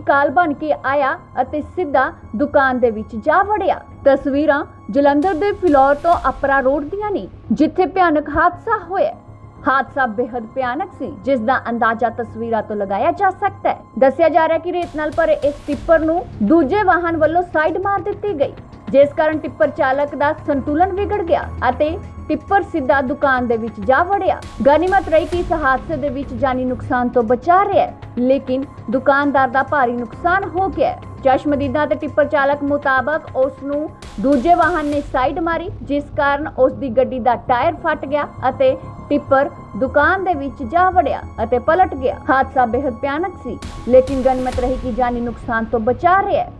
ਕਾਲ ਬਣ ਕੇ ਆਇਆ ਅਤੇ ਸਿੱਧਾ ਦੁਕਾਨ ਦੇ ਵਿੱਚ ਜਾ ਵੜਿਆ। ਤਸਵੀਰਾਂ ਜਲੰਧਰ ਦੇ ਫਿਲੌਰ ਤੋਂ ਅਪਰਾ ਰੋਡ ਦੀਆਂ ਨੇ, ਜਿੱਥੇ ਭਿਆਨਕ ਹਾਦਸਾ ਹੋਇਆ। ਹਾਦਸਾ ਬੇहद ਭਿਆਨਕ ਸੀ, ਜਿਸ ਦਾ ਅੰਦਾਜ਼ਾ ਤਸਵੀਰਾਂ ਤੋਂ ਲਗਾਇਆ ਜਾ ਸਕਦਾ ਹੈ। ਦੱਸਿਆ ਜਾ ਰਿਹਾ ਕਿ ਰੇਤ ਨਾਲ ਭਰੇ ਇਸ ਟਿੱਪਰ ਨੂੰ ਦੂਜੇ ਵਾਹਨ ਵੱਲੋਂ ਸਾਈਡ ਮਾਰ ਦਿੱਤੀ ਗਈ, ਜਿਸ ਕਾਰਨ ਟਿੱਪਰ ਚਾਲਕ ਦਾ ਸੰਤੁਲਨ ਵਿਗੜ ਗਿਆ ਅਤੇ ਟਿੱਪਰ ਸਿੱਧਾ ਦੁਕਾਨ ਦੇ ਵਿੱਚ ਜਾ ਵੜਿਆ। ਗਨੀਮਤ ਰਹੀ ਕਿ ਇਸ ਹਾਦਸੇ ਦੇ ਵਿੱਚ ਜਾਨੀ ਨੁਕਸਾਨ ਤੋਂ ਬਚਾ ਰਿਹਾ ਹੈ, ਲੇਕਿਨ ਦੁਕਾਨਦਾਰ ਦਾ ਭਾਰੀ ਨੁਕਸਾਨ ਹੋ ਗਿਆ ਹੈ। ਤੇ ਟਿੱਪਰ ਚਾਲਕ ਮੁਤਾਬਕ ਉਸ ਨੂੰ ਦੂਜੇ ਵਾਹਨ ਨੇ ਸਾਈਡ ਮਾਰੀ, ਜਿਸ ਕਾਰਨ ਉਸ ਦੀ ਗੱਡੀ ਦਾ ਟਾਇਰ ਫਟ ਗਿਆ ਅਤੇ ਟਿੱਪਰ ਦੁਕਾਨ ਦੇ ਵਿੱਚ ਜਾ ਵੜਿਆ ਅਤੇ ਪਲਟ ਗਿਆ। ਹਾਦਸਾ ਬੇहद ਭਿਆਨਕ ਸੀ, ਲੇਕਿਨ ਗਨੀਮਤ ਰਹੀ ਕਿ ਜਾਨੀ ਨੁਕਸਾਨ ਤੋਂ ਬਚਾ ਰਿਹਾ ਹੈ।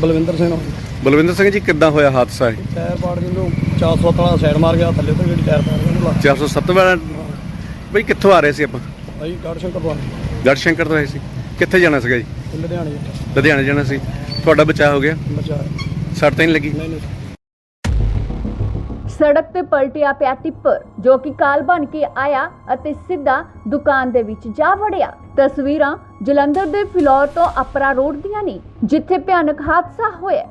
ਬਲਵਿੰਦਰ ਸਿੰਘ। ਬਲਵਿੰਦਰ ਸਿੰਘ ਜੀ ਕਿੱਦਾਂ ਹੋਇਆ ਹਾਦਸਾ ਇਹ? ਟਾਇਰ ਪਾੜ ਜਿੰਦੋਂ 400 ਵਾਲਾ ਸਾਈਡ ਮਾਰ ਗਿਆ ਥੱਲੇ ਤੋਂ ਜਿਹੜੀ ਟਾਇਰ ਪਾੜ ਗਿਆ ਉਹਨੂੰ 407 ਵਾਲਾ? ਬਈ ਕਿੱਥੋਂ ਆ ਰਹੇ ਸੀ ਆਪਾਂ? ਭਾਈ ਗੜ ਸ਼ੰਕਰ ਤੋਂ ਗੜਸ਼ੰਕਰ ਤੋਂ ਆਏ ਸੀ। ਕਿੱਥੇ ਜਾਣਾ ਸੀਗਾ ਜੀ? ਲੁਧਿਆਣੇ ਲੁਧਿਆਣੇ ਜਾਣਾ ਸੀ। ਤੁਹਾਡਾ ਬਚਾਅ ਹੋ ਗਿਆ? ਬਚਾ ਸੱਟ ਤਾਂ ਨਹੀਂ ਲੱਗੀ? ਨਹੀਂ ਨਹੀਂ। ਸੜਕ ਤੇ ਪਲਟਿਆ ਪਿਆ ਟਿੱਪਰ ਜੋ ਕਿ ਕਾਲ ਬਣ ਕੇ ਆਇਆ ਅਤੇ ਸਿੱਧਾ ਦੁਕਾਨ ਦੇ ਵਿੱਚ ਜਾ ਵੜਿਆ। ਤਸਵੀਰਾਂ ਜਲੰਧਰ ਦੇ ਫਿਲੌਰ ਤੋਂ ਅਪਰਾ ਰੋਡ ਦੀਆਂ ਨੇ ਜਿੱਥੇ ਭਿਆਨਕ ਹਾਦਸਾ ਹੋਇਆ।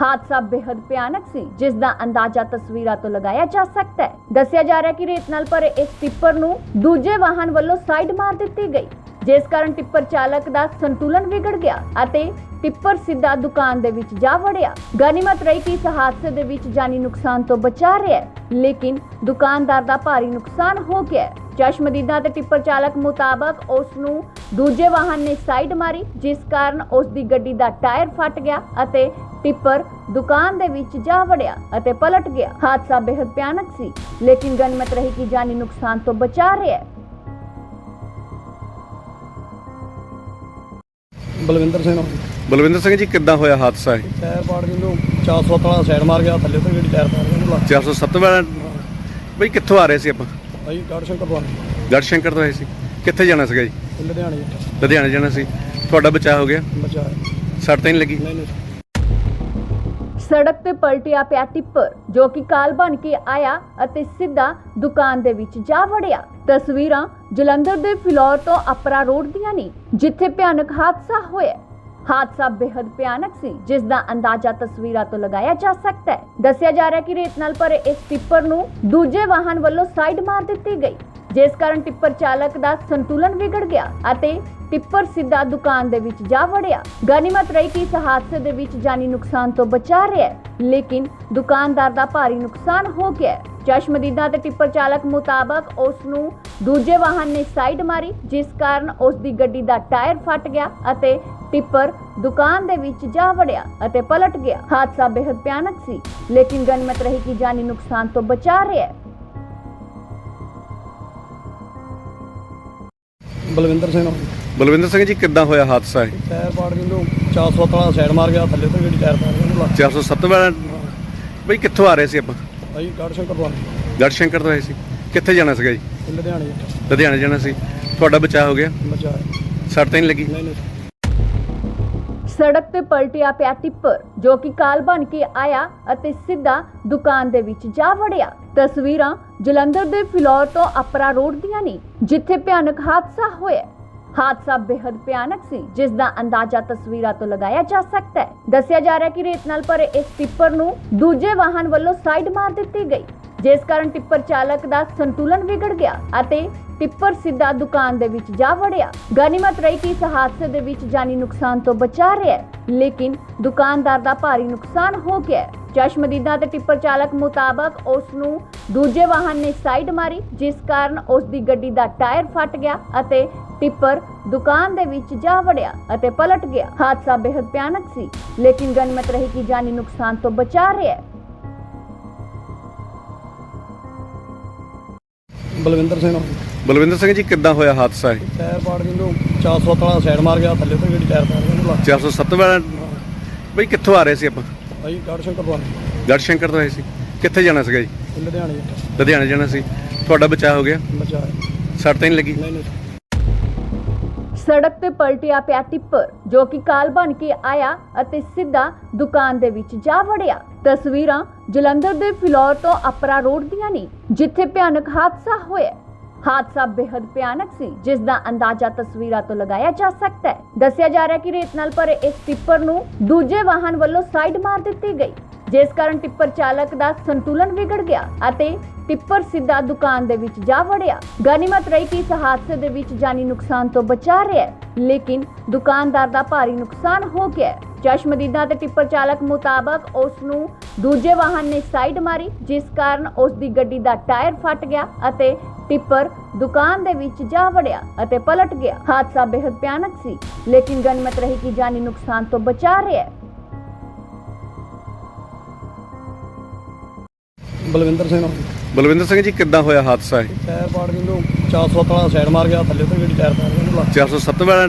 ਹਾਦਸਾ ਬੇहद ਭਿਆਨਕ ਸੀ, ਜਿਸ ਦਾ ਅੰਦਾਜ਼ਾ ਤਸਵੀਰਾਂ ਤੋਂ ਲਗਾਇਆ ਜਾ ਸਕਦਾ ਹੈ। ਦੱਸਿਆ ਜਾ ਰਿਹਾ ਕਿ ਰੇਤ ਨਾਲ ਭਰੇ ਇਸ ਟਿੱਪਰ ਨੂੰ ਦੂਜੇ ਵਾਹਨ ਵੱਲੋਂ ਸਾਈਡ ਮਾਰ ਦਿੱਤੀ ਗਈ, ਜਿਸ ਕਾਰਨ ਟਿੱਪਰ ਚਾਲਕ ਦਾ ਸੰਤੁਲਨ ਵਿਗੜ ਗਿਆ ਅਤੇ ਟਿੱਪਰ ਸਿੱਧਾ ਦੁਕਾਨ ਦੇ ਵਿੱਚ ਜਾ ਵੜਿਆ। ਗਨੀਮਤ ਰਹੀ ਕਿ ਇਸ ਹਾਦਸੇ ਦੇ ਵਿੱਚ ਜਾਨੀ ਨੁਕਸਾਨ ਤੋਂ ਬਚਾ ਰਿਹਾ ਹੈ, ਲੇਕਿਨ ਦੁਕਾਨਦਾਰ ਦਾ ਭਾਰੀ ਨੁਕਸਾਨ ਹੋ ਗਿਆ ਚਸ਼ਮਦੀਦਾਂ ਚਸ਼ਮਦੀਦਾ ਤੇ ਟਿੱਪਰ ਚਾਲਕ ਮੁਤਾਬਕ ਉਸ ਨੂੰ ਦੂਜੇ ਵਾਹਨ ਨੇ ਸਾਈਡ ਮਾਰੀ, ਜਿਸ ਕਾਰਨ ਉਸ ਦੀ ਗੱਡੀ ਦਾ ਟਾਇਰ ਫਟ ਗਿਆ ਅਤੇ ਟਿੱਪਰ ਦੁਕਾਨ ਦੇ ਵਿੱਚ ਜਾ ਵੜਿਆ ਅਤੇ ਪਲਟ ਗਿਆ ਹਾਦਸਾ ਬੇहद ਭਿਆਨਕ ਸੀ ਲੇਕਿਨ ਗਨੀਮਤ ਰਹੀ ਕਿ ਜਾਨੀ ਨੁਕਸਾਨ ਤੋਂ ਬਚਾ ਰਿਹਾ ਹੈ ਬਲਵਿੰਦਰ ਸਿੰਘ ਬਲਵਿੰਦਰ ਸਿੰਘ ਜੀ ਕਿੱਦਾਂ ਹੋਇਆ ਹਾਦਸਾ ਇਹ? ਟਾਇਰ ਪਾੜ ਜਿੰਦੋਂ 400 ਵਾਲਾ ਸਾਈਡ ਮਾਰ ਗਿਆ ਥੱਲੇ ਤੋਂ ਜਿਹੜੀ ਟਾਇਰ ਪਾੜ ਗਿਆ ਉਹਨੂੰ। 407 ਵਾਲਾ? ਬਈ ਕਿੱਥੋਂ ਆ ਰਹੇ ਸੀ ਆਪਾਂ? ਭਾਈ ਗੜ ਸ਼ੰਕਰ ਤੋਂ ਗੜਸ਼ੰਕਰ ਤੋਂ ਆਏ ਸੀ। ਕਿੱਥੇ ਜਾਣਾ ਸੀਗਾ ਜੀ? ਲੁਧਿਆਣੇ। ਲੁਧਿਆਣੇ ਜਾਣਾ ਸੀ। ਤੁਹਾਡਾ ਬਚਾਅ ਹੋ ਗਿਆ? ਬਚਾ ਸੱਟ ਤਾਂ ਨਹੀਂ ਲੱਗੀ? ਨਹੀਂ ਨਹੀਂ। ਸੜਕ ਤੇ ਪਲਟਿਆ ਪਿਆ ਟਿੱਪਰ, ਜੋ ਕਿ ਕਾਲ ਬਣ ਕੇ ਆਇਆ ਅਤੇ ਸਿੱਧਾ ਦੁਕਾਨ ਦੇ ਵਿੱਚ ਜਾ ਵੜਿਆ। ਤਸਵੀਰਾਂ ਜਲੰਧਰ ਦੇ ਫਿਲੌਰ ਤੋਂ ਅਪਰਾ ਰੋਡ ਦੀਆਂ ਨੇ, ਜਿੱਥੇ ਭਿਆਨਕ ਹਾਦਸਾ ਹੋਇਆ। ਹਾਦਸਾ ਬੇहद ਭਿਆਨਕ ਸੀ, ਜਿਸ ਦਾ ਅੰਦਾਜ਼ਾ ਤਸਵੀਰਾਂ ਤੋਂ ਲਗਾਇਆ ਜਾ ਸਕਦਾ ਹੈ। ਦੱਸਿਆ ਜਾ ਰਿਹਾ ਹੈ ਕਿ ਰੇਤ ਨਾਲ ਭਰੇ ਇਸ ਟਿੱਪਰ ਨੂੰ ਦੂਜੇ ਵਾਹਨ ਵੱਲੋਂ ਸਾਈਡ ਮਾਰ ਦਿੱਤੀ ਗਈ। ਜਿਸ ਕਾਰਨ ਟਿੱਪਰ ਚਾਲਕ ਦਾ ਸੰਤੁਲਨ ਵਿਗੜ ਗਿਆ ਅਤੇ ਟਿੱਪਰ ਸਿੱਧਾ ਦੁਕਾਨ ਦੇ ਵਿੱਚ ਜਾ ਵੜਿਆ। ਗਨੀਮਤ ਰਹੀ ਕਿ ਇਸ ਹਾਦਸੇ ਦੇ ਵਿੱਚ ਜਾਨੀ ਨੁਕਸਾਨ ਤੋਂ ਬਚਾ ਰਿਹਾ ਹੈ, ਲੇਕਿਨ ਦੁਕਾਨਦਾਰ ਦਾ ਭਾਰੀ ਨੁਕਸਾਨ ਹੋ ਗਿਆ ਚਸ਼ਮਦੀਦਾ ਤੇ ਟਿੱਪਰ ਚਾਲਕ ਮੁਤਾਬਕ ਉਸ ਨੂੰ ਦੂਜੇ ਵਾਹਨ ਨੇ ਸਾਈਡ ਮਾਰੀ, ਜਿਸ ਕਾਰਨ ਉਸ ਦੀ ਗੱਡੀ ਦਾ ਟਾਇਰ ਫਟ ਗਿਆ ਅਤੇ ਟਿੱਪਰ ਦੁਕਾਨ ਦੇ ਵਿੱਚ ਜਾ ਵੜਿਆ ਅਤੇ ਪਲਟ ਗਿਆ। ਹਾਦਸਾ ਬੇहद ਭਿਆਨਕ ਸੀ, ਲੇਕਿਨ ਗਨੀਮਤ ਰਹੀ ਕਿ ਜਾਨੀ ਨੁਕਸਾਨ ਤੋਂ ਬਚਾ ਰਿਹਾ ਬਲਵਿੰਦਰ ਸਿੰਘ ਬਲਵਿੰਦਰ ਸਿੰਘ ਜੀ ਕਿੱਦਾਂ ਹੋਇਆ ਹਾਦਸਾ ਇਹ? ਟਾਇਰ ਪਾੜ ਜਿੰਦੋਂ 400 ਵਾਲਾ ਸਾਈਡ ਮਾਰ ਗਿਆ ਥੱਲੇ ਤੋਂ ਜਿਹੜੀ ਟਾਇਰ ਪਾੜ ਗਿਆ ਉਹਨੂੰ 407 ਵਾਲਾ? ਬਈ ਕਿੱਥੋਂ ਆ ਰਹੇ ਸੀ ਆਪਾਂ? ਭਾਈ ਗੜ ਸ਼ੰਕਰ ਤੋਂ ਗੜਸ਼ੰਕਰ ਤੋਂ ਆਏ ਸੀ। ਕਿੱਥੇ ਜਾਣਾ ਸੀਗਾ ਜੀ? ਲੁਧਿਆਣੇ ਲੁਧਿਆਣੇ ਜਾਣਾ ਸੀ। ਤੁਹਾਡਾ ਬਚਾਅ ਹੋ ਗਿਆ? ਬਚਾ ਸੱਟ ਤਾਂ ਨਹੀਂ ਲੱਗੀ? ਨਹੀਂ ਨਹੀਂ। ਸੜਕ ਤੇ ਪਲਟਿਆ ਪਿਆ ਟਿੱਪਰ ਜੋ ਕਿ ਕਾਲ ਬਣ ਕੇ ਆਇਆ ਅਤੇ ਸਿੱਧਾ ਦੁਕਾਨ ਦੇ ਵਿੱਚ ਜਾ ਵੜਿਆ। ਤਸਵੀਰਾਂ ਜਲੰਧਰ ਦੇ ਫਿਲੌਰ ਤੋਂ ਅਪਰਾ ਰੋਡ ਦੀਆਂ ਨੇ, ਜਿੱਥੇ ਭਿਆਨਕ ਹਾਦਸਾ ਹੋਇਆ ਹਾਦਸਾ ਬੇहद ਭਿਆਨਕ ਸੀ, ਜਿਸ ਦਾ ਅੰਦਾਜ਼ਾ ਤਸਵੀਰਾਂ ਤੋਂ ਲਗਾਇਆ ਜਾ ਸਕਦਾ ਹੈ। ਦੱਸਿਆ ਜਾ ਰਿਹਾ ਕਿ ਰੇਤ ਨਾਲ ਭਰੇ ਇਸ ਟਿੱਪਰ ਨੂੰ ਦੂਜੇ ਵਾਹਨ ਵੱਲੋਂ ਸਾਈਡ ਮਾਰ ਦਿੱਤੀ ਗਈ, ਜਿਸ ਕਾਰਨ ਟਿੱਪਰ ਚਾਲਕ ਦਾ ਸੰਤੁਲਨ ਵਿਗੜ ਗਿਆ ਅਤੇ ਟਿੱਪਰ ਸਿੱਧਾ ਦੁਕਾਨ ਦੇ ਵਿੱਚ ਜਾ ਵੜਿਆ। ਗਨੀਮਤ ਰਹੀ ਕਿ ਇਸ ਹਾਦਸੇ ਦੇ ਵਿੱਚ ਜਾਨੀ ਨੁਕਸਾਨ ਤੋਂ ਬਚਾ ਰਿਹਾ ਹੈ। ਲੇਕਿਨ ਦੁਕਾਨਦਾਰ ਦਾ ਭਾਰੀ ਨੁਕਸਾਨ ਹੋ ਗਿਆ ਹੈ। ਚਸ਼ਮਦੀਦਾ ਤੇ ਟਿੱਪਰ ਚਾਲਕ ਮੁਤਾਬਕ ਉਸ ਨੂੰ ਦੂਜੇ ਵਾਹਨ ਨੇ ਸਾਈਡ ਮਾਰੀ, ਜਿਸ ਕਾਰਨ ਉਸ ਦੀ ਗੱਡੀ ਦਾ ਟਾਇਰ ਫਟ ਗਿਆ ਅਤੇ ਟਿੱਪਰ ਦੁਕਾਨ ਦੇ ਵਿੱਚ ਜਾ ਵੜਿਆ ਅਤੇ ਪਲਟ ਗਿਆ। ਹਾਦਸਾ ਬੇहद ਭਿਆਨਕ ਸੀ, ਲੇਕਿਨ ਗਨੀਮਤ ਰਹੀ ਕਿ ਜਾਨੀ ਨੁਕਸਾਨ ਤੋਂ ਬਚਾ ਰਿਹਾ ਹੈ। ਬਲਵਿੰਦਰ ਸਿੰਘ। ਬਲਵਿੰਦਰ ਸਿੰਘ ਜੀ ਕਿੱਦਾਂ ਹੋਇਆ ਹਾਦਸਾ ਇਹ? ਟਾਇਰ ਪਾੜ ਜਿੰਦੋਂ 400 ਵਾਲਾ ਸਾਈਡ ਮਾਰ ਗਿਆ ਥੱਲੇ ਤੋਂ ਜਿਹੜੀ ਟਾਇਰ ਪਾੜ ਗਿਆ ਉਹਨੂੰ 407 ਵਾਲਾ? ਬਈ ਕਿੱਥੋਂ ਆ ਰਹੇ ਸੀ ਆਪਾਂ? ਭਾਈ ਗੜ ਸ਼ੰਕਰ ਤੋਂ ਗੜਸ਼ੰਕਰ ਤੋਂ ਆਏ ਸੀ। ਕਿੱਥੇ ਜਾਣਾ ਸੀਗਾ ਜੀ? ਲੁਧਿਆਣੇ ਲੁਧਿਆਣੇ ਜਾਣਾ ਸੀ। ਤੁਹਾਡਾ ਬਚਾਅ ਹੋ ਗਿਆ? ਬਚਾ ਸੱਟ ਤਾਂ ਨਹੀਂ ਲੱਗੀ? ਨਹੀਂ ਨਹੀਂ। ਸੜਕ ਤੇ ਪਲਟਿਆ ਪਿਆ ਟਿੱਪਰ ਜੋ ਕਿ ਕਾਲ ਬਣ ਕੇ ਆਇਆ ਅਤੇ ਸਿੱਧਾ ਦੁਕਾਨ ਦੇ ਵਿੱਚ ਜਾ ਵੜਿਆ। ਤਸਵੀਰਾਂ ਜਲੰਧਰ ਦੇ ਫਿਲੌਰ ਤੋਂ ਅਪਰਾ ਰੋਡ ਦੀਆਂ ਨੇ ਜਿੱਥੇ ਭਿਆਨਕ ਹਾਦਸਾ ਹੋਇਆ। ਹਾਦਸਾ ਬੇहद ਭਿਆਨਕ ਸੀ, ਜਿਸ ਦਾ ਅੰਦਾਜ਼ਾ ਤਸਵੀਰਾਂ ਤੋਂ ਲਗਾਇਆ ਜਾ ਸਕਦਾ ਹੈ। ਦੱਸਿਆ ਜਾ ਰਿਹਾ ਕਿ ਰੇਤ ਨਾਲ ਭਰੇ ਇਸ ਟਿੱਪਰ ਨੂੰ ਦੂਜੇ ਵਾਹਨ ਵੱਲੋਂ ਸਾਈਡ ਮਾਰ ਦਿੱਤੀ ਗਈ, ਜਿਸ ਕਾਰਨ ਟਿੱਪਰ ਚਾਲਕ ਦਾ ਸੰਤੁਲਨ ਵਿਗੜ ਗਿਆ ਅਤੇ ਟਿੱਪਰ ਸਿੱਧਾ ਦੁਕਾਨ ਦੇ ਵਿੱਚ ਜਾ ਵੜਿਆ। ਗਨੀਮਤ ਰਹੀ ਕਿ ਇਸ ਹਾਦਸੇ ਦੇ ਵਿੱਚ ਜਾਨੀ ਨੁਕਸਾਨ ਤੋਂ ਬਚਾ ਰਿਹਾ ਹੈ, ਲੇਕਿਨ ਦੁਕਾਨਦਾਰ ਦਾ ਭਾਰੀ ਨੁਕਸਾਨ ਹੋ ਗਿਆ ਹੈ। ਚਸ਼ਮਦੀਦਾਂ ਤੇ ਟਿੱਪਰ ਚਾਲਕ ਮੁਤਾਬਕ ਉਸ ਨੂੰ ਦੂਜੇ ਵਾਹਨ ਨੇ ਸਾਈਡ ਮਾਰੀ, ਜਿਸ ਕਾਰਨ ਉਸ ਦੀ ਗੱਡੀ ਦਾ ਟਾਇਰ ਫਟ ਗਿਆ ਅਤੇ ਟਿੱਪਰ ਦੁਕਾਨ ਦੇ ਵਿੱਚ ਜਾ ਵੜਿਆ ਅਤੇ ਪਲਟ ਗਿਆ ਹਾਦਸਾ ਬੇहद ਭਿਆਨਕ ਸੀ ਲੇਕਿਨ ਗਨੀਮਤ ਰਹੀ ਕਿ ਜਾਨੀ ਨੁਕਸਾਨ ਤੋਂ ਬਚਾ ਰਿਹਾ ਹੈ ਬਲਵਿੰਦਰ ਸਿੰਘ ਬਲਵਿੰਦਰ ਸਿੰਘ ਜੀ ਕਿੱਦਾਂ ਹੋਇਆ ਹਾਦਸਾ ਇਹ? ਟਾਇਰ ਪਾੜ ਗਈ ਨੂੰ 407 ਵਾਲਾ ਸਾਈਡ ਮਾਰ ਗਿਆ ਥੱਲੇ ਤੋਂ ਗੱਡੀ ਟਾਇਰ ਪਾੜ ਗਿਆ 407 ਵਾਲਾ?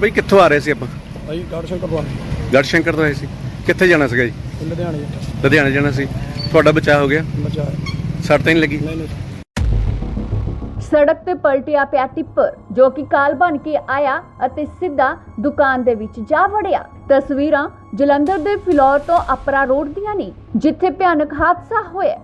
ਬਈ ਕਿੱਥੋਂ ਆ ਰਹੇ ਸੀ ਆਪਾਂ? ਭਾਈ ਗੜ ਸ਼ੰਕਰ ਤੋਂ ਗੜਸ਼ੰਕਰ ਤੋਂ ਆਏ ਸੀ। ਕਿੱਥੇ ਜਾਣਾ ਸੀਗਾ ਜੀ? ਲੁਧਿਆਣੇ ਲੁਧਿਆਣੇ ਜਾਣਾ ਸੀ। ਤੁਹਾਡਾ ਬਚਾਅ ਹੋ ਗਿਆ? ਬਚਾ ਸੱਟ ਤਾਂ ਨਹੀਂ ਲੱਗੀ? ਨਹੀਂ ਨਹੀਂ। ਸੜਕ ਤੇ ਪਲਟਿਆ ਪਿਆ ਟਿੱਪਰ, ਜੋ ਕਿ ਕਾਲ ਬਣ ਕੇ ਆਇਆ ਅਤੇ ਸਿੱਧਾ ਦੁਕਾਨ ਦੇ ਵਿੱਚ ਜਾ ਵੜਿਆ। ਤਸਵੀਰਾਂ ਜਲੰਧਰ ਦੇ ਫਿਲੌਰ ਤੋਂ ਅਪਰਾ ਰੋਡ ਦੀਆਂ ਨੇ, ਜਿੱਥੇ ਭਿਆਨਕ ਹਾਦਸਾ ਹੋਇਆ।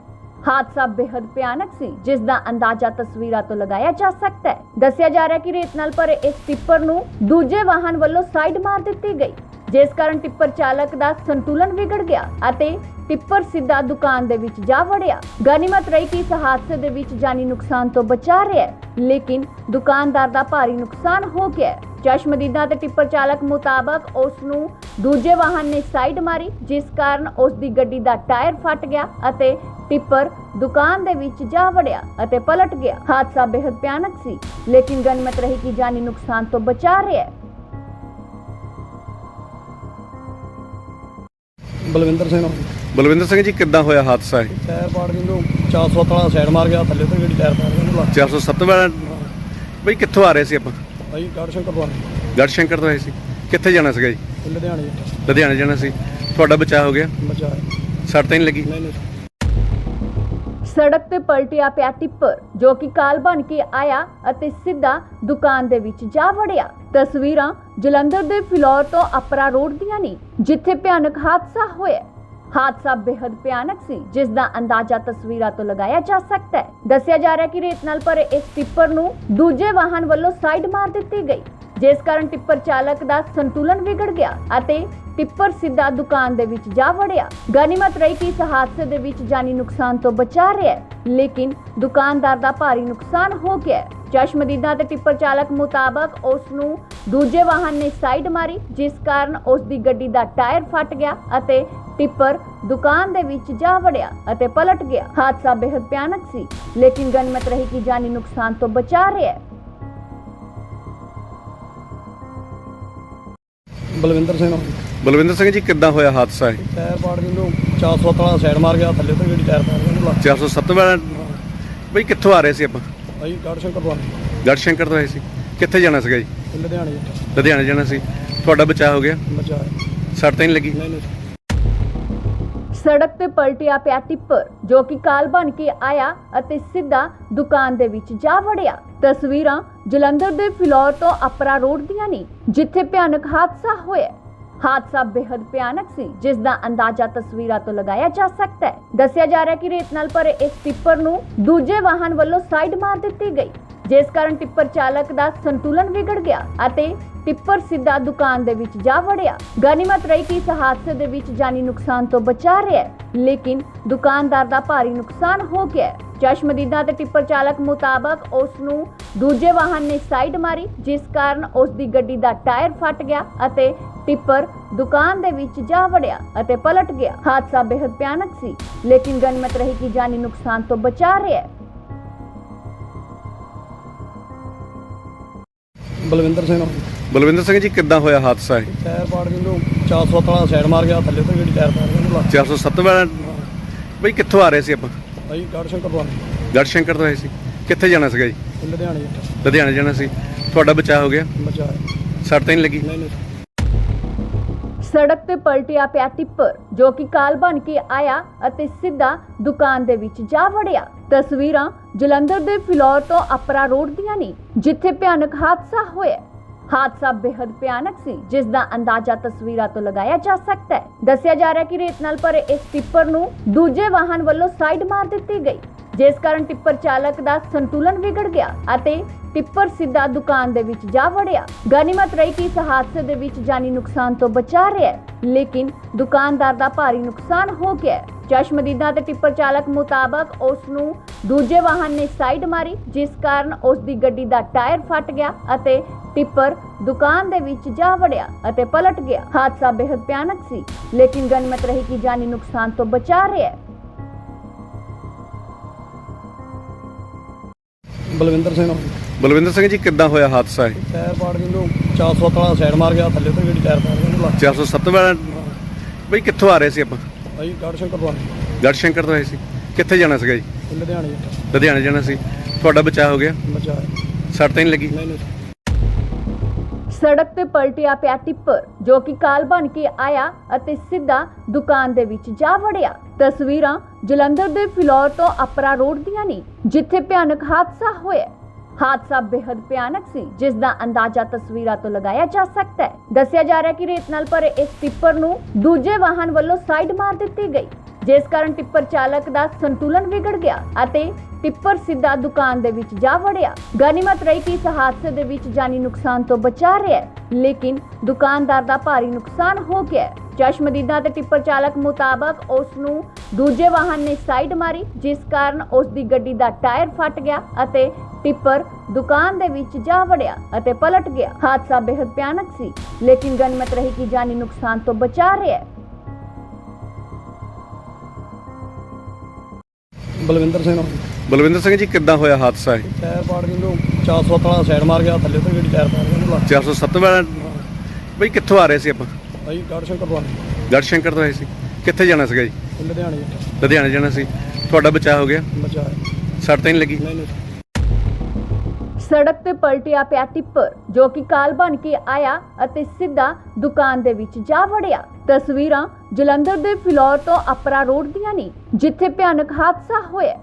ਹਾਦਸਾ ਬੇहद ਭਿਆਨਕ ਸੀ, ਜਿਸ ਦਾ ਅੰਦਾਜ਼ਾ ਤਸਵੀਰਾਂ ਤੋਂ ਲਗਾਇਆ ਜਾ ਸਕਦਾ ਹੈ। ਦੱਸਿਆ ਜਾ ਰਿਹਾ ਹੈ ਕਿ ਰੇਤ ਨਾਲ ਭਰੇ ਇਸ ਟਿੱਪਰ ਨੂੰ ਦੂਜੇ ਵਾਹਨ ਵੱਲੋਂ ਸਾਈਡ ਮਾਰ ਦਿੱਤੀ ਗਈ। ਜਿਸ ਕਾਰਨ ਟਿੱਪਰ ਚਾਲਕ ਦਾ ਸੰਤੁਲਨ ਵਿਗੜ ਗਿਆ ਅਤੇ ਟਿੱਪਰ ਸਿੱਧਾ ਦੁਕਾਨ ਦੇ ਵਿੱਚ ਜਾ ਵੜਿਆ। ਗਨੀਮਤ ਰਹੀ ਕਿ ਇਸ ਹਾਦਸੇ ਦੇ ਵਿੱਚ ਜਾਨੀ ਨੁਕਸਾਨ ਤੋਂ ਬਚਾ ਰਿਹਾ ਹੈ, ਲੇਕਿਨ ਦੁਕਾਨਦਾਰ ਦਾ ਭਾਰੀ ਨੁਕਸਾਨ ਹੋ ਗਿਆ ਹੈ। ਚਸ਼ਮਦੀਦਾਂ ਤੇ ਟਿੱਪਰ ਚਾਲਕ ਮੁਤਾਬਕ ਉਸ ਨੂੰ ਦੂਜੇ ਵਾਹਨ ਨੇ ਸਾਈਡ ਮਾਰੀ, ਜਿਸ ਕਾਰਨ ਉਸ ਦੀ ਗੱਡੀ ਦਾ ਟਾਇਰ ਫਟ ਗਿਆ ਅਤੇ ਟਿੱਪਰ ਦੁਕਾਨ ਦੇ ਵਿੱਚ ਜਾ ਵੜਿਆ ਅਤੇ ਪਲਟ ਗਿਆ। ਹਾਦਸਾ ਬੇहद ਭਿਆਨਕ ਸੀ, ਲੇਕਿਨ ਗਨੀਮਤ ਰਹੀ ਕਿ ਜਾਨੀ ਨੁਕਸਾਨ ਤੋਂ ਬਚਾ ਰਿਹਾ ਹੈ। ਬਲਵਿੰਦਰ ਸਿੰਘ ਬਲਵਿੰਦਰ ਸਿੰਘ ਜੀ ਕਿੱਦਾਂ ਹੋਇਆ ਹਾਦਸਾ ਇਹ? ਟਾਇਰ ਪਾੜ ਗਈ ਨੂੰ 407 ਵਾਲਾ ਸਾਈਡ ਮਾਰ ਗਿਆ ਥੱਲੇ ਤੋਂ ਗੱਡੀ ਟਾਇਰ ਪਾੜ ਗਿਆ 407 ਵਾਲਾ ਬਈ ਕਿੱਥੋਂ ਆ ਰਹੇ ਸੀ ਆਪਾਂ? ਭਾਈ ਗੜ ਸ਼ੰਕਰ ਤੋਂ ਗੜਸ਼ੰਕਰ ਤੋਂ ਆਏ ਸੀ। ਕਿੱਥੇ ਜਾਣਾ ਸੀਗਾ ਜੀ? ਲੁਧਿਆਣੇ ਲੁਧਿਆਣੇ ਜਾਣਾ ਸੀ। ਤੁਹਾਡਾ ਬਚਾਅ ਹੋ ਗਿਆ? ਬਚਾ ਸੱਟ ਤਾਂ ਨਹੀਂ ਲੱਗੀ? ਨਹੀਂ ਨਹੀਂ। ਸੜਕ ਤੇ ਪਲਟਿਆ ਪਿਆ ਟਿੱਪਰ ਜੋ ਕਿ ਕਾਲ ਬਣ ਕੇ ਆਇਆ ਅਤੇ ਸਿੱਧਾ ਦੁਕਾਨ ਦੇ ਵਿੱਚ ਜਾ ਵੜਿਆ। ਤਸਵੀਰਾਂ ਜਲੰਧਰ ਦੇ ਫਿਲੌਰ ਤੋਂ ਅਪਰਾ ਰੋਡ ਦੀਆਂ ਨੇ, ਜਿੱਥੇ ਭਿਆਨਕ ਹਾਦਸਾ ਹੋਇਆ। ਹਾਦਸਾ ਬੇहद ਭਿਆਨਕ ਸੀ, ਜਿਸ ਦਾ ਅੰਦਾਜ਼ਾ ਤਸਵੀਰਾਂ ਤੋਂ ਲਗਾਇਆ ਜਾ ਸਕਦਾ ਹੈ। ਦੱਸਿਆ ਜਾ ਰਿਹਾ ਕਿ ਰੇਤ ਨਾਲ ਭਰੇ ਇਸ ਟਿੱਪਰ ਨੂੰ ਦੂਜੇ ਵਾਹਨ ਵੱਲੋਂ ਸਾਈਡ ਮਾਰ ਦਿੱਤੀ ਗਈ, ਜਿਸ ਕਾਰਨ ਟਿੱਪਰ ਚਾਲਕ ਦਾ ਸੰਤੁਲਨ ਵਿਗੜ ਗਿਆ ਅਤੇ ਟਿੱਪਰ ਸਿੱਧਾ ਦੁਕਾਨ ਦੇ ਵਿੱਚ ਜਾ ਵੜਿਆ। ਗਨੀਮਤ ਰਹੀ ਕਿ ਇਸ ਹਾਦਸੇ ਦੇ ਵਿੱਚ ਜਾਨੀ ਨੁਕਸਾਨ ਤੋਂ ਬਚਾ ਰਿਹਾ ਹੈ, ਲੇਕਿਨ ਦੁਕਾਨਦਾਰ ਦਾ ਭਾਰੀ ਨੁਕਸਾਨ ਹੋ ਗਿਆ ਹੈ। ਚਸ਼ਮਦੀਦਾਂ ਤੇ ਟਿੱਪਰ ਚਾਲਕ ਮੁਤਾਬਕ ਉਸ ਨੂੰ ਦੂਜੇ ਵਾਹਨ ਨੇ ਸਾਈਡ ਮਾਰੀ, ਜਿਸ ਕਾਰਨ ਉਸ ਦੀ ਗੱਡੀ ਦਾ ਟਾਇਰ ਫਟ ਗਿਆ ਅਤੇ ਟਿੱਪਰ ਦੁਕਾਨ ਦੇ ਵਿੱਚ ਜਾ ਵੜਿਆ ਅਤੇ ਪਲਟ ਗਿਆ। ਹਾਦਸਾ ਬੇहद ਭਿਆਨਕ ਸੀ, ਲੇਕਿਨ ਗਨੀਮਤ ਰਹੀ ਕਿ ਜਾਨੀ ਨੁਕਸਾਨ ਤੋਂ ਬਚਾ ਰਿਹਾ ਹੈ। ਬਲਵਿੰਦਰ ਸਿੰਘ। ਬਲਵਿੰਦਰ ਸਿੰਘ ਜੀ ਕਿੱਦਾਂ ਹੋਇਆ ਹਾਦਸਾ ਇਹ? ਟਾਇਰ ਪਾੜ ਗਈ ਨੂੰ 407 ਵਾਲਾ ਸਾਈਡ ਮਾਰ ਗਿਆ ਥੱਲੇ ਤੋਂ ਗੱਡੀ ਟਾਇਰ ਪਾੜ ਗਿਆ 407 ਵਾਲਾ ਬਈ ਕਿੱਥੋਂ ਆ ਰਹੇ ਸੀ ਆਪਾਂ? ਭਾਈ ਗੜ ਸ਼ੰਕਰ ਤੋਂ ਗੜਸ਼ੰਕਰ ਤੋਂ ਆਏ ਸੀ। ਕਿੱਥੇ ਜਾਣਾ ਸੀਗਾ ਜੀ? ਲੁਧਿਆਣੇ ਲੁਧਿਆਣੇ ਜਾਣਾ ਸੀ। ਤੁਹਾਡਾ ਬਚਾਅ ਹੋ ਗਿਆ? ਬਚਾ ਸੱਟ ਤਾਂ ਨਹੀਂ ਲੱਗੀ? ਨਹੀਂ ਨਹੀਂ। ਸੜਕ ਤੇ ਪਲਟਿਆ ਪਿਆ ਟਿੱਪਰ ਜੋ ਕਿ ਕਾਲ ਬਣ ਕੇ ਆਇਆ ਅਤੇ ਸਿੱਧਾ ਦੁਕਾਨ ਦੇ ਵਿੱਚ ਜਾ ਵੜਿਆ। ਤਸਵੀਰਾਂ ਜਲੰਧਰ ਦੇ ਫਿਲੌਰ ਤੋਂ ਅਪਰਾ ਰੋਡ ਦੀਆਂ ਨੇ ਜਿੱਥੇ ਭਿਆਨਕ ਹਾਦਸਾ ਹੋਇਆ। ਹਾਦਸਾ ਬੇहद ਭਿਆਨਕ ਸੀ, ਜਿਸ ਦਾ ਅੰਦਾਜ਼ਾ ਤਸਵੀਰਾਂ ਤੋਂ ਲਗਾਇਆ ਜਾ ਸਕਦਾ ਹੈ। ਦੱਸਿਆ ਜਾ ਰਿਹਾ ਕਿ ਰੇਤ ਨਾਲ ਭਰੇ ਇਸ ਟਿੱਪਰ ਨੂੰ ਦੂਜੇ ਵਾਹਨ ਵੱਲੋਂ ਸਾਈਡ ਮਾਰ ਦਿੱਤੀ ਗਈ, ਜਿਸ ਕਾਰਨ ਟਿੱਪਰ ਚਾਲਕ ਦਾ ਸੰਤੁਲਨ ਵਿਗੜ ਗਿਆ ਅਤੇ ਟਿੱਪਰ ਸਿੱਧਾ ਦੁਕਾਨ ਦੇ ਵਿੱਚ ਜਾ ਵੜਿਆ। ਗਨੀਮਤ ਰਹੀ ਕਿ ਇਸ ਹਾਦਸੇ ਦੇ ਵਿੱਚ ਜਾਨੀ ਨੁਕਸਾਨ ਤੋਂ ਬਚਾ ਰਿਹਾ ਹੈ, ਲੇਕਿਨ ਦੁਕਾਨਦਾਰ ਦਾ ਭਾਰੀ ਨੁਕਸਾਨ ਹੋ ਗਿਆ ਹੈ। ਚਸ਼ਮਦੀਦਾਂ ਤੇ ਟਿੱਪਰ ਚਾਲਕ ਮੁਤਾਬਕ ਉਸ ਨੂੰ ਦੂਜੇ ਵਾਹਨ ਨੇ ਸਾਈਡ ਮਾਰੀ, ਜਿਸ ਕਾਰਨ ਉਸ ਦੀ ਗੱਡੀ ਦਾ ਟਾਇਰ ਫਟ ਗਿਆ ਅਤੇ ਟਿੱਪਰ ਦੁਕਾਨ ਦੇ ਵਿੱਚ ਜਾ ਵੜਿਆ ਅਤੇ ਪਲਟ ਗਿਆ। ਹਾਦਸਾ ਬੇहद ਭਿਆਨਕ ਸੀ ਲੇਕਿਨ ਗਨੀਮਤ ਰਹੀ ਕਿ ਜਾਨੀ ਨੁਕਸਾਨ ਤੋਂ ਬਚਾ ਰਿਹਾ ਹੈ। ਬਲਵਿੰਦਰ ਸਿੰਘ। ਬਲਵਿੰਦਰ ਸਿੰਘ ਜੀ ਕਿੱਦਾਂ ਹੋਇਆ ਹਾਦਸਾ ਇਹ? ਟਾਇਰ ਪਾੜ ਗਈ ਨੂੰ 407 ਵਾਲਾ ਸਾਈਡ ਮਾਰ ਗਿਆ ਥੱਲੇ ਤੋਂ ਗੱਡੀ ਟਾਇਰ ਪਾੜ ਗਿਆ 407 ਵਾਲਾ? ਬਈ ਕਿੱਥੋਂ ਆ ਰਹੇ ਸੀ ਆਪਾਂ? ਭਾਈ ਗੜ ਸ਼ੰਕਰ ਤੋਂ ਗੜਸ਼ੰਕਰ ਤੋਂ ਆਏ ਸੀ। ਕਿੱਥੇ ਜਾਣਾ ਸੀਗਾ ਜੀ? ਲੁਧਿਆਣੇ। ਲੁਧਿਆਣੇ ਜਾਣਾ ਸੀ। ਤੁਹਾਡਾ ਬਚਾਅ ਹੋ ਗਿਆ? ਬਚਾ ਸੱਟ ਤਾਂ ਨਹੀਂ ਲੱਗੀ? ਨਹੀਂ ਨਹੀਂ। ਸੜਕ ਤੇ ਪਲਟਿਆ ਪਿਆ ਟਿੱਪਰ, ਜੋ ਕਿ ਕਾਲ ਬਣ ਕੇ ਆਇਆ ਅਤੇ ਸਿੱਧਾ ਦੁਕਾਨ ਦੇ ਵਿੱਚ ਜਾ ਵੜਿਆ। ਤਸਵੀਰਾਂ ਜਲੰਧਰ ਦੇ ਫਿਲੌਰ ਤੋਂ ਅਪਰਾ ਰੋਡ ਦੀਆਂ ਨੇ, ਜਿੱਥੇ ਭਿਆਨਕ ਹਾਦਸਾ ਹੋਇਆ। ਹਾਦਸਾ ਬੇहद ਭਿਆਨਕ ਸੀ, ਜਿਸ ਦਾ ਅੰਦਾਜ਼ਾ ਤਸਵੀਰਾਂ ਤੋਂ ਲਗਾਇਆ ਜਾ ਸਕਦਾ ਹੈ। ਦੱਸਿਆ ਜਾ ਰਿਹਾ ਕਿ ਰੇਤ ਨਾਲ ਭਰੇ ਇਸ ਟਿੱਪਰ ਨੂੰ ਦੂਜੇ ਵਾਹਨ ਵੱਲੋਂ ਸਾਈਡ ਮਾਰ ਦਿੱਤੀ ਗਈ। ਜਿਸ ਕਾਰਨ ਟਿੱਪਰ ਚਾਲਕ ਦਾ ਸੰਤੁਲਨ ਵਿਗੜ ਗਿਆ ਅਤੇ ਟਿੱਪਰ ਸਿੱਧਾ ਦੁਕਾਨ ਦੇ ਵਿੱਚ ਜਾ ਵੜਿਆ ਗਨੀਮਤ ਰਹੀ ਕਿ ਇਸ ਹਾਦਸੇ ਦੇ ਵਿੱਚ ਜਾਨੀ ਨੁਕਸਾਨ ਤੋਂ ਬਚਾ ਰਿਹਾ ਹੈ, ਲੇਕਿਨ ਦੁਕਾਨਦਾਰ ਦਾ ਭਾਰੀ ਨੁਕਸਾਨ ਹੋ ਗਿਆ ਹੈ। ਤੇ ਟਿੱਪਰ ਚਾਲਕ ਮੁਤਾਬਕ ਉਸ ਨੂੰ ਦੂਜੇ ਵਾਹਨ ਨੇ ਸਾਈਡ ਮਾਰੀ ਜਿਸ ਕਾਰਨ ਉਸ ਦੀ ਗੱਡੀ ਦਾ ਟਾਇਰ ਫਟ ਗਿਆ ਅਤੇ ਟਿੱਪਰ ਦੁਕਾਨ ਦੇ ਵਿੱਚ ਜਾ ਵੜਿਆ ਅਤੇ ਪਲਟ ਗਿਆ ਹਾਦਸਾ ਬੇहद ਭਿਆਨਕ ਸੀ ਲੇਕਿਨ ਗਨੀਮਤ ਰਹੀ ਕਿ ਜਾਨੀ ਨੁਕਸਾਨ ਤੋਂ ਬਚਾ ਰਿਹਾ ਹੈ। ਬਲਵਿੰਦਰ ਸਿੰਘ ਬਲਵਿੰਦਰ ਸਿੰਘ ਜੀ ਕਿੱਦਾਂ ਹੋਇਆ ਹਾਦਸਾ ਇਹ? ਟਾਇਰ ਪਾੜ ਕੇ ਨੂੰ 400 ਵਾਲਾ ਸਾਈਡ ਮਾਰ ਗਿਆ ਥੱਲੇ ਤੋਂ ਜਿਹੜੀ ਟਾਇਰ ਪਾੜ ਗਿਆ 407 ਵਾਲਾ? ਬਈ ਕਿੱਥੋਂ ਆ ਰਹੇ ਸੀ ਆਪਾਂ? ਭਾਈ ਗੜ ਸ਼ੰਕਰ ਤੋਂ ਗੜਸ਼ੰਕਰ ਤੋਂ ਆਏ ਸੀ। ਕਿੱਥੇ ਜਾਣਾ ਸੀਗਾ ਜੀ? ਲੁਧਿਆਣੇ ਲੁਧਿਆਣੇ ਜਾਣਾ ਸੀ। ਤੁਹਾਡਾ ਬਚਾਅ ਹੋ ਗਿਆ? ਬਚਾ ਸੱਟ ਤਾਂ ਨਹੀਂ ਲੱਗੀ? ਨਹੀਂ ਨਹੀਂ। ਸੜਕ ਤੇ ਪਲਟਿਆ ਪਿਆ ਟਿੱਪਰ ਜੋ ਕਿ ਕਾਲ ਬਣ ਕੇ ਆਇਆ ਅਤੇ ਸਿੱਧਾ ਦੁਕਾਨ ਦੇ ਵਿੱਚ ਜਾ ਵੜਿਆ। ਤਸਵੀਰਾਂ ਜਲੰਧਰ ਦੇ ਫਿਲੌਰ ਤੋਂ ਅਪਰਾ ਰੋਡ ਦੀਆਂ ਨੇ, ਜਿੱਥੇ ਭਿਆਨਕ ਹਾਦਸਾ ਹੋਇਆ ਹਾਦਸਾ ਬੇहद ਭਿਆਨਕ ਸੀ ਜਿਸ ਦਾ ਅੰਦਾਜ਼ਾ ਤਸਵੀਰਾਂ ਤੋਂ ਲਗਾਇਆ ਜਾ ਸਕਦਾ ਹੈ। ਦੱਸਿਆ ਜਾ ਰਿਹਾ ਕਿ ਰੇਤ ਨਾਲ ਭਰੇ ਇਸ ਟਿੱਪਰ ਨੂੰ ਦੂਜੇ ਵਾਹਨ ਵੱਲੋਂ ਸਾਈਡ ਮਾਰ ਦਿੱਤੀ ਗਈ, ਜਿਸ ਕਾਰਨ ਟਿੱਪਰ ਚਾਲਕ ਦਾ ਸੰਤੁਲਨ ਵਿਗੜ ਗਿਆ ਅਤੇ ਟਿੱਪਰ ਸਿੱਧਾ ਦੁਕਾਨ ਦੇ ਵਿੱਚ ਜਾ ਵੜਿਆ। ਗਨੀਮਤ ਰਹੀ ਕਿ ਇਸ ਹਾਦਸੇ ਦੇ ਵਿੱਚ ਜਾਨੀ ਨੁਕਸਾਨ ਤੋਂ ਬਚਾ ਰਿਹਾ ਹੈ, ਲੇਕਿਨ ਦੁਕਾਨਦਾਰ ਦਾ ਭਾਰੀ ਨੁਕਸਾਨ ਹੋ ਗਿਆ ਚਸ਼ਮਦੀਦਾ ਤੇ ਟਿੱਪਰ ਚਾਲਕ ਮੁਤਾਬਕ ਉਸ ਨੂੰ ਦੂਜੇ ਵਾਹਨ ਨੇ ਸਾਈਡ ਮਾਰੀ ਜਿਸ ਕਾਰਨ ਉਸ ਦੀ ਗੱਡੀ ਦਾ ਟਾਇਰ ਫਟ ਗਿਆ ਅਤੇ ਟਿੱਪਰ ਦੁਕਾਨ ਦੇ ਵਿੱਚ ਜਾ ਵੜਿਆ ਅਤੇ ਪਲਟ ਗਿਆ। ਹਾਦਸਾ ਬੇहद ਭਿਆਨਕ ਸੀ ਲੇਕਿਨ ਗਨੀਮਤ ਰਹੀ ਕਿ ਜਾਨੀ ਨੁਕਸਾਨ ਤੋਂ ਬਚਾ ਰਿਹਾ ਹੈ। ਬਲਵਿੰਦਰ ਸਿੰਘ। ਬਲਵਿੰਦਰ ਸਿੰਘ ਜੀ ਕਿੱਦਾਂ ਹੋਇਆ ਹਾਦਸਾ ਇਹ? ਟਾਇਰ ਪਾੜ ਕੇ ਨੂੰ 400 ਵਾਲਾ ਸਾਈਡ ਮਾਰ ਗਿਆ ਥੱਲੇ ਤੋਂ ਜਿਹੜੀ ਟਾਇਰ ਪਾੜ ਗਿਆ 407 ਵਾਲਾ? ਬਈ ਕਿੱਥੋਂ ਆ ਰਹੇ ਸੀ ਆਪਾਂ? ਭਾਈ ਗੜ ਸ਼ੰਕਰ ਤੋਂ ਗੜਸ਼ੰਕਰ ਤੋਂ ਆਏ ਸੀ। ਕਿੱਥੇ ਜਾਣਾ ਸੀਗਾ ਜੀ? ਲੁਧਿਆਣੇ ਲੁਧਿਆਣੇ ਜਾਣਾ ਸੀ। ਤੁਹਾਡਾ ਬਚਾਅ ਹੋ ਗਿਆ? ਬਚਾ ਸੱਟ ਤਾਂ ਨਹੀਂ ਲੱਗੀ? ਨਹੀਂ ਨਹੀਂ। ਸੜਕ ਤੇ ਪਲਟਿਆ ਪਿਆ ਟਿੱਪਰ ਜੋ ਕਿ ਕਾਲ ਬਣ ਕੇ ਆਇਆ ਅਤੇ ਸਿੱਧਾ ਦੁਕਾਨ ਦੇ ਵਿੱਚ ਜਾ ਵੜਿਆ। ਤਸਵੀਰਾਂ ਜਲੰਧਰ ਦੇ ਫਿਲੌਰ ਤੋਂ ਅਪਰਾ ਰੋਡ ਦੀਆਂ ਨੇ ਜਿੱਥੇ ਭਿਆਨਕ ਹਾਦਸਾ ਹੋਇਆ।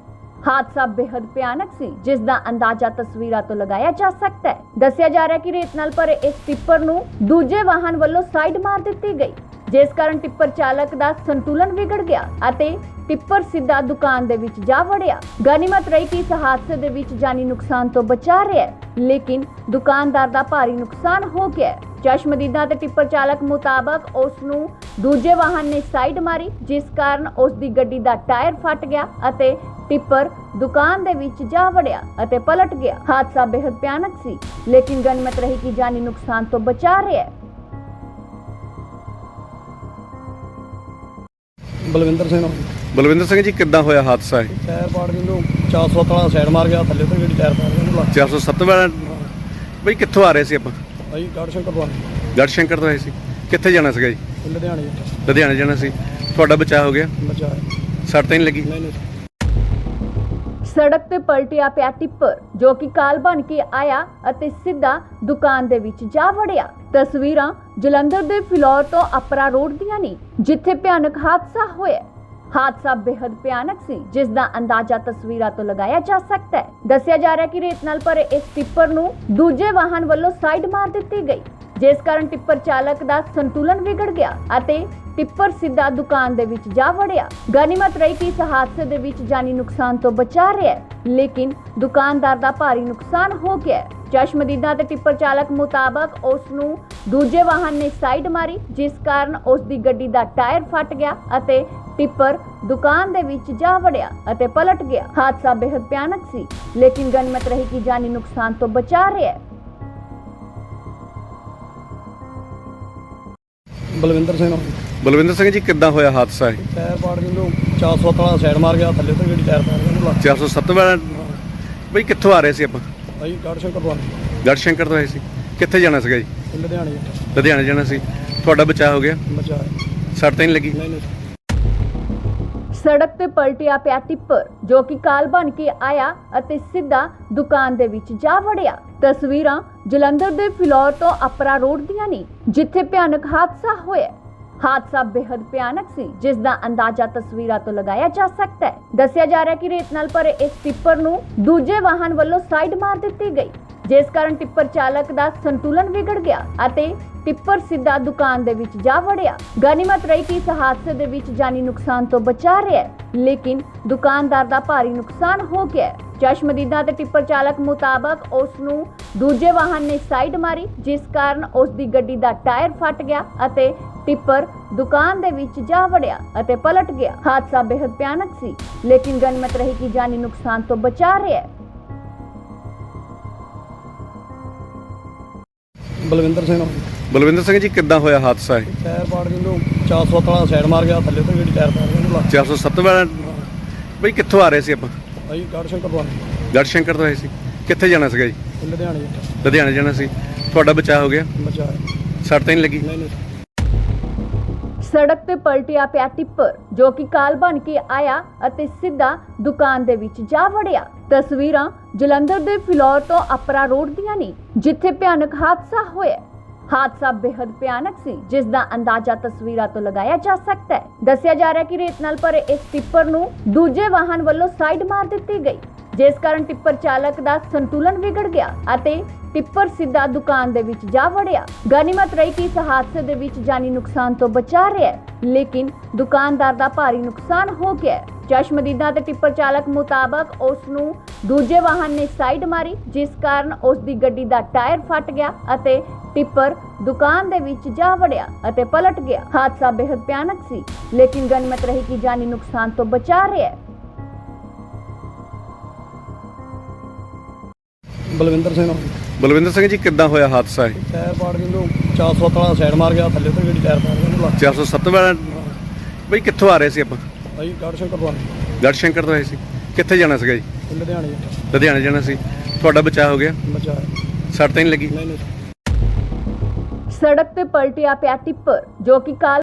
ਹਾਦਸਾ ਬੇहद ਭਿਆਨਕ ਸੀ ਜਿਸ ਦਾ ਅੰਦਾਜ਼ਾ ਤਸਵੀਰਾਂ ਤੋਂ ਲਗਾਇਆ ਜਾ ਸਕਦਾ ਹੈ ਦੱਸਿਆ ਜਾ ਰਿਹਾ ਹੈ ਕਿ ਰੇਤ ਨਾਲ ਭਰੇ ਇਸ ਟਿੱਪਰ ਨੂੰ ਦੂਜੇ ਵਾਹਨ ਵੱਲੋਂ ਸਾਈਡ ਮਾਰ ਦਿੱਤੀ ਗਈ ਜਿਸ ਕਾਰਨ ਟਿੱਪਰ ਚਾਲਕ ਦਾ ਸੰਤੁਲਨ ਵਿਗੜ ਗਿਆ ਅਤੇ ਟਿੱਪਰ ਸਿੱਧਾ ਦੁਕਾਨ ਦੇ ਵਿੱਚ ਜਾ ਵੜਿਆ ਗਨੀਮਤ ਰਹੀ ਕਿ ਇਸ ਹਾਦਸੇ ਦੇ ਵਿੱਚ ਜਾਨੀ ਨੁਕਸਾਨ ਤੋਂ ਬਚਾ ਰਿਹਾ ਹੈ, ਲੇਕਿਨ ਦੁਕਾਨਦਾਰ ਦਾ ਭਾਰੀ ਨੁਕਸਾਨ ਹੋ ਗਿਆ ਹੈ। ਚਸ਼ਮਦੀਦਾ ਤੇ ਟਿੱਪਰ ਚਾਲਕ ਮੁਤਾਬਕ ਉਸ ਨੂੰ ਦੂਜੇ ਵਾਹਨ ਨੇ ਸਾਈਡ ਮਾਰੀ ਜਿਸ ਕਾਰਨ ਉਸ ਦੀ ਗੱਡੀ ਦਾ ਟਾਇਰ ਫਟ ਗਿਆ ਅਤੇ ਟਿੱਪਰ ਦੁਕਾਨ ਦੇ ਵਿੱਚ ਜਾ ਵੜਿਆ ਅਤੇ ਪਲਟ ਗਿਆ। ਹਾਦਸਾ ਬੇहद ਭਿਆਨਕ ਸੀ ਲੇਕਿਨ ਗਨੀਮਤ ਰਹੀ ਕਿ ਜਾਨੀ ਨੁਕਸਾਨ ਤੋਂ ਬਚਾ ਰਿਹਾ ਹੈ। ਬਲਵਿੰਦਰ ਸਿੰਘ। ਬਲਵਿੰਦਰ ਸਿੰਘ ਜੀ ਕਿੱਦਾਂ ਹੋਇਆ ਹਾਦਸਾ ਇਹ? ਟਾਇਰ ਪਾੜ ਕੇ ਨੂੰ 400 ਵਾਲਾ ਸਾਈਡ ਮਾਰ ਗਿਆ ਥੱਲੇ ਤੋਂ ਜਿਹੜੀ ਟਾਇਰ ਪਾੜ ਗਿਆ 407 ਵਾਲਾ ਬਈ ਕਿੱਥੋਂ ਆ ਰਹੇ ਸੀ ਆਪਾਂ? ਭਾਈ ਗੜ ਸ਼ੰਕਰ ਤੋਂ ਗੜਸ਼ੰਕਰ ਤੋਂ ਆਏ ਸੀ। ਕਿੱਥੇ ਜਾਣਾ ਸੀਗਾ ਜੀ? ਲੁਧਿਆਣੇ ਲੁਧਿਆਣੇ ਜਾਣਾ ਸੀ। ਤੁਹਾਡਾ ਬਚਾਅ ਹੋ ਗਿਆ? ਬਚਾ ਸੱਟ ਤਾਂ ਨਹੀਂ ਲੱਗੀ? ਨਹੀਂ ਨਹੀਂ। ਸੜਕ ਤੇ ਪਲਟਿਆ ਪਿਆ ਟਿੱਪਰ, ਜੋ ਕਿ ਕਾਲ ਬਣ ਕੇ ਆਇਆ ਅਤੇ ਸਿੱਧਾ ਦੁਕਾਨ ਦੇ ਵਿੱਚ ਜਾ ਵੜਿਆ। ਤਸਵੀਰਾਂ ਜਲੰਧਰ ਦੇ ਫਿਲੌਰ ਤੋਂ ਅਪਰਾ ਰੋਡ ਦੀਆਂ ਨੇ, ਜਿੱਥੇ ਭਿਆਨਕ ਹਾਦਸਾ ਹੋਇਆ। ਹਾਦਸਾ ਬੇहद ਭਿਆਨਕ ਸੀ, ਜਿਸ ਦਾ ਅੰਦਾਜ਼ਾ ਤਸਵੀਰਾਂ ਤੋਂ ਲਗਾਇਆ ਜਾ ਸਕਦਾ ਹੈ। ਦੱਸਿਆ ਜਾ ਰਿਹਾ ਕਿ ਰੇਤ ਨਾਲ ਭਰੇ ਇਸ ਟਿੱਪਰ ਨੂੰ ਦੂਜੇ ਵਾਹਨ ਵੱਲੋਂ ਸਾਈਡ ਮਾਰ ਦਿੱਤੀ ਗਈ। ਜਿਸ ਕਾਰਨ ਟਿੱਪਰ ਚਾਲਕ ਦਾ ਸੰਤੁਲਨ ਵਿਗੜ ਗਿਆ ਅਤੇ ਟਿੱਪਰ ਸਿੱਧਾ ਦੁਕਾਨ ਦੇ ਵਿੱਚ ਜਾ ਵੜਿਆ ਗਨੀਮਤ ਰਹੀ ਕਿ ਇਸ ਹਾਦਸੇ ਦੇ ਵਿੱਚ ਜਾਨੀ ਨੁਕਸਾਨ ਤੋਂ ਬਚਾ ਰਿਹਾ ਹੈ, ਲੇਕਿਨ ਦੁਕਾਨਦਾਰ ਦਾ ਭਾਰੀ ਨੁਕਸਾਨ ਹੋ ਗਿਆ ਹੈ। ਚਸ਼ਮਦੀਦਾ ਤੇ ਟਿੱਪਰ ਚਾਲਕ ਮੁਤਾਬਕ ਉਸ ਨੂੰ ਦੂਜੇ ਵਾਹਨ ਨੇ ਸਾਈਡ ਮਾਰੀ ਜਿਸ ਕਾਰਨ ਉਸ ਦੀ ਗੱਡੀ ਦਾ ਟਾਇਰ ਫਟ ਗਿਆ ਅਤੇ ਟਿੱਪਰ ਦੁਕਾਨ ਦੇ ਵਿੱਚ ਜਾ ਵੜਿਆ ਅਤੇ ਪਲਟ ਗਿਆ ਹਾਦਸਾ ਬੇहद ਭਿਆਨਕ ਸੀ ਲੇਕਿਨ ਗਨੀਮਤ ਰਹੀ ਕਿ ਜਾਨੀ ਨੁਕਸਾਨ ਤੋਂ ਬਚਾ ਰਿਹਾ ਹੈ। ਬਲਵਿੰਦਰ ਸਿੰਘ। ਬਲਵਿੰਦਰ ਸਿੰਘ ਜੀ ਕਿੱਦਾਂ ਹੋਇਆ ਹਾਦਸਾ ਇਹ? ਟਾਇਰ ਪਾੜ ਕੇ ਨੂੰ 400 ਵਾਲਾ ਸਾਈਡ ਮਾਰ ਗਿਆ ਥੱਲੇ ਤੋਂ ਜਿਹੜੀ ਟਾਇਰ ਪਾੜ ਗਿਆ 407 ਵਾਲਾ? ਬਈ ਕਿੱਥੋਂ ਆ ਰਹੇ ਸੀ ਆਪਾਂ? ਭਾਈ ਗੜ ਸ਼ੰਕਰ ਤੋਂ ਗੜਸ਼ੰਕਰ ਤੋਂ ਆਏ ਸੀ। ਕਿੱਥੇ ਜਾਣਾ ਸੀਗਾ ਜੀ? ਲੁਧਿਆਣੇ ਲੁਧਿਆਣੇ ਜਾਣਾ ਸੀ। ਤੁਹਾਡਾ ਬਚਾਅ ਹੋ ਗਿਆ? ਬਚਾ ਸੱਟ ਤਾਂ ਨਹੀਂ ਲੱਗੀ? ਨਹੀਂ ਨਹੀਂ। ਸੜਕ ਤੇ ਪਲਟਿਆ ਪਿਆ ਟਿੱਪਰ ਜੋ ਕਿ ਕਾਲ ਬਣ ਕੇ ਆਇਆ ਅਤੇ ਸਿੱਧਾ ਦੁਕਾਨ ਦੇ ਵਿੱਚ ਜਾ ਵੜਿਆ। ਤਸਵੀਰਾਂ ਜਲੰਧਰ ਦੇ ਫਿਲੌਰ ਤੋਂ ਅਪਰਾ ਰੋਡ ਦੀਆਂ ਨੇ, ਜਿੱਥੇ ਭਿਆਨਕ ਹਾਦਸਾ ਹੋਇਆ। ਹਾਦਸਾ ਬੇहद ਭਿਆਨਕ ਸੀ, ਜਿਸ ਦਾ ਅੰਦਾਜ਼ਾ ਤਸਵੀਰਾਂ ਤੋਂ ਲਗਾਇਆ ਜਾ ਸਕਦਾ ਹੈ। ਦੱਸਿਆ ਜਾ ਰਿਹਾ ਹੈ ਕਿ ਰੇਤ ਨਾਲ ਭਰੇ ਇਸ ਟਿੱਪਰ ਨੂੰ ਦੂਜੇ ਵਾਹਨ ਵੱਲੋਂ ਸਾਈਡ ਮਾਰ ਦਿੱਤੀ ਗਈ। ਜਿਸ ਕਾਰਨ ਟਿੱਪਰ ਚਾਲਕ ਦਾ ਸੰਤੁਲਨ ਵਿਗੜ ਗਿਆ ਅਤੇ ਟਿੱਪਰ ਸਿੱਧਾ ਦੁਕਾਨ ਦੇ ਵਿੱਚ ਜਾ ਵੜਿਆ ਗਨੀਮਤ ਰਹੀ ਕਿ ਇਸ ਹਾਦਸੇ ਦੇ ਵਿੱਚ ਜਾਨੀ ਨੁਕਸਾਨ ਤੋਂ ਬਚਾ ਰਿਹਾ ਹੈ, ਲੇਕਿਨ ਦੁਕਾਨਦਾਰ ਦਾ ਭਾਰੀ ਨੁਕਸਾਨ ਹੋ ਗਿਆ ਹੈ। ਚਸ਼ਮਦੀਦਾ ਤੇ ਟਿੱਪਰ ਚਾਲਕ ਮੁਤਾਬਕ ਉਸ ਨੂੰ ਦੂਜੇ ਵਾਹਨ ਨੇ ਸਾਈਡ ਮਾਰੀ ਜਿਸ ਕਾਰਨ ਉਸ ਦੀ ਗੱਡੀ ਦਾ ਟਾਇਰ ਫਟ ਗਿਆ ਅਤੇ ਟਿੱਪਰ ਦੁਕਾਨ ਦੇ ਵਿੱਚ ਜਾ ਵੜਿਆ ਅਤੇ ਪਲਟ ਗਿਆ ਹਾਦਸਾ ਬੇहद ਭਿਆਨਕ ਸੀ ਲੇਕਿਨ ਗਨੀਮਤ ਰਹੀ ਕਿ ਜਾਨੀ ਨੁਕਸਾਨ ਤੋਂ ਬਚਾ ਰਿਹਾ ਹੈ। ਬਲਵਿੰਦਰ ਸਿੰਘ। ਬਲਵਿੰਦਰ ਸਿੰਘ ਜੀ ਕਿੱਦਾਂ ਹੋਇਆ ਹਾਦਸਾ ਇਹ? ਟਾਇਰ ਪਾੜ ਕੇ ਨੂੰ 400 ਵਾਲਾ ਸਾਈਡ ਮਾਰ ਗਿਆ ਥੱਲੇ ਤੋਂ ਜਿਹੜੀ ਟਾਇਰ ਪਾੜ ਗਿਆ ਉਹਨੂੰ ਲੱਗ 407 ਵਾਲਾ? ਬਈ ਕਿੱਥੋਂ ਆ ਰਹੇ ਸੀ ਆਪਾਂ? ਭਾਈ ਗੜ ਸ਼ੰਕਰ ਤੋਂ ਗੜਸ਼ੰਕਰ ਤੋਂ ਆਏ ਸੀ। ਕਿੱਥੇ ਜਾਣਾ ਸੀਗਾ ਜੀ? ਲੁਧਿਆਣੇ ਲੁਧਿਆਣੇ ਜਾਣਾ ਸੀ। ਤੁਹਾਡਾ ਬਚਾਅ ਹੋ ਗਿਆ? ਬਚਾ ਸੱਟ ਤਾਂ ਨਹੀਂ ਲੱਗੀ? ਨਹੀਂ ਨਹੀਂ। ਸੜਕ ਤੇ ਪਲਟਿਆ ਪਿਆ ਟਿੱਪਰ ਜੋ ਕਿ ਕਾਲ ਬਣ ਕੇ ਆਇਆ ਅਤੇ ਸਿੱਧਾ ਦੁਕਾਨ ਦੇ ਵਿੱਚ ਜਾ ਵੜਿਆ। ਤਸਵੀਰਾਂ ਜਲੰਧਰ ਦੇ ਫਿਲੌਰ ਤੋਂ ਅਪਰਾ ਰੋਡ ਦੀਆਂ ਨੇ, ਜਿੱਥੇ ਭਿਆਨਕ ਹਾਦਸਾ ਹੋਇਆ। ਹਾਦਸਾ ਬੇहद ਭਿਆਨਕ ਸੀ, ਜਿਸ ਦਾ ਅੰਦਾਜ਼ਾ ਤਸਵੀਰਾਂ ਤੋਂ ਲਗਾਇਆ ਜਾ ਸਕਦਾ ਹੈ। ਦੱਸਿਆ ਜਾ ਰਿਹਾ ਹੈ ਕਿ ਰੇਤ ਨਾਲ ਭਰੇ ਇਸ ਟਿੱਪਰ ਨੂੰ ਦੂਜੇ ਵਾਹਨ ਵੱਲੋਂ ਸਾਈਡ ਮਾਰ ਦਿੱਤੀ ਗਈ। ਜਿਸ ਕਾਰਨ ਟਿੱਪਰ ਚਾਲਕ ਦਾ ਸੰਤੁਲਨ ਵਿਗੜ ਗਿਆ ਅਤੇ ਟਿੱਪਰ ਸਿੱਧਾ ਦੁਕਾਨ ਦੇ ਵਿੱਚ ਜਾ ਵੜਿਆ ਗਨੀਮਤ ਰਹੀ ਕਿ ਇਸ ਹਾਦਸੇ ਦੇ ਵਿੱਚ ਜਾਨੀ ਨੁਕਸਾਨ ਤੋਂ ਬਚਾ ਰਿਹਾ ਹੈ, ਲੇਕਿਨ ਦੁਕਾਨਦਾਰ ਦਾ ਭਾਰੀ ਨੁਕਸਾਨ ਹੋ ਗਿਆ ਹੈ। ਚਸ਼ਮਦੀਦਾ ਤੇ ਟਿੱਪਰ ਚਾਲਕ ਮੁਤਾਬਕ ਉਸ ਨੂੰ ਦੂਜੇ ਵਾਹਨ ਨੇ ਸਾਈਡ ਮਾਰੀ ਜਿਸ ਕਾਰਨ ਉਸ ਦੀ ਗੱਡੀ ਦਾ ਟਾਇਰ ਫਟ ਗਿਆ ਅਤੇ ਟਿੱਪਰ ਦੁਕਾਨ ਦੇ ਵਿੱਚ ਜਾ ਵੜਿਆ ਅਤੇ ਪਲਟ ਗਿਆ ਹਾਦਸਾ ਬੇहद ਭਿਆਨਕ ਸੀ ਲੇਕਿਨ ਗਨੀਮਤ ਰਹੀ ਕਿ ਜਾਨੀ ਨੁਕਸਾਨ ਤੋਂ ਬਚਾ ਰਿਹਾ ਹੈ। ਬਲਵਿੰਦਰ ਸਿੰਘ। ਬਲਵਿੰਦਰ ਸਿੰਘ ਜੀ ਕਿੱਦਾਂ ਹੋਇਆ ਹਾਦਸਾ ਇਹ? ਟਾਇਰ ਪਾੜ ਕੇ ਨੂੰ 400 ਵਾਲਾ ਸਾਈਡ ਮਾਰ ਗਿਆ ਥੱਲੇ ਤੋਂ ਜਿਹੜੀ ਟਾਇਰ ਪਾੜ ਗਿਆ ਉਹਨੂੰ ਲੱਗ 407 ਵਾਲਾ? ਬਈ ਕਿੱਥੋਂ ਆ ਰਹੇ ਸੀ ਆਪਾਂ? ਭਾਈ ਗੜ ਸ਼ੰਕਰ ਤੋਂ ਗੜਸ਼ੰਕਰ ਤੋਂ ਆਏ ਸੀ। ਕਿੱਥੇ ਜਾਣਾ ਸੀਗਾ ਜੀ? ਲੁਧਿਆਣੇ ਲੁਧਿਆਣੇ ਜਾਣਾ ਸੀ। ਤੁਹਾਡਾ ਬਚਾਅ ਹੋ ਗਿਆ? ਬਚਾ ਸੱਟ ਤਾਂ ਨਹੀਂ ਲੱਗੀ? ਨਹੀਂ ਨਹੀਂ। ਸੜਕ ਤੇ ਪਲਟਿਆ ਪਿਆ ਟਿੱਪਰ ਜੋ ਕਿ ਕਾਲ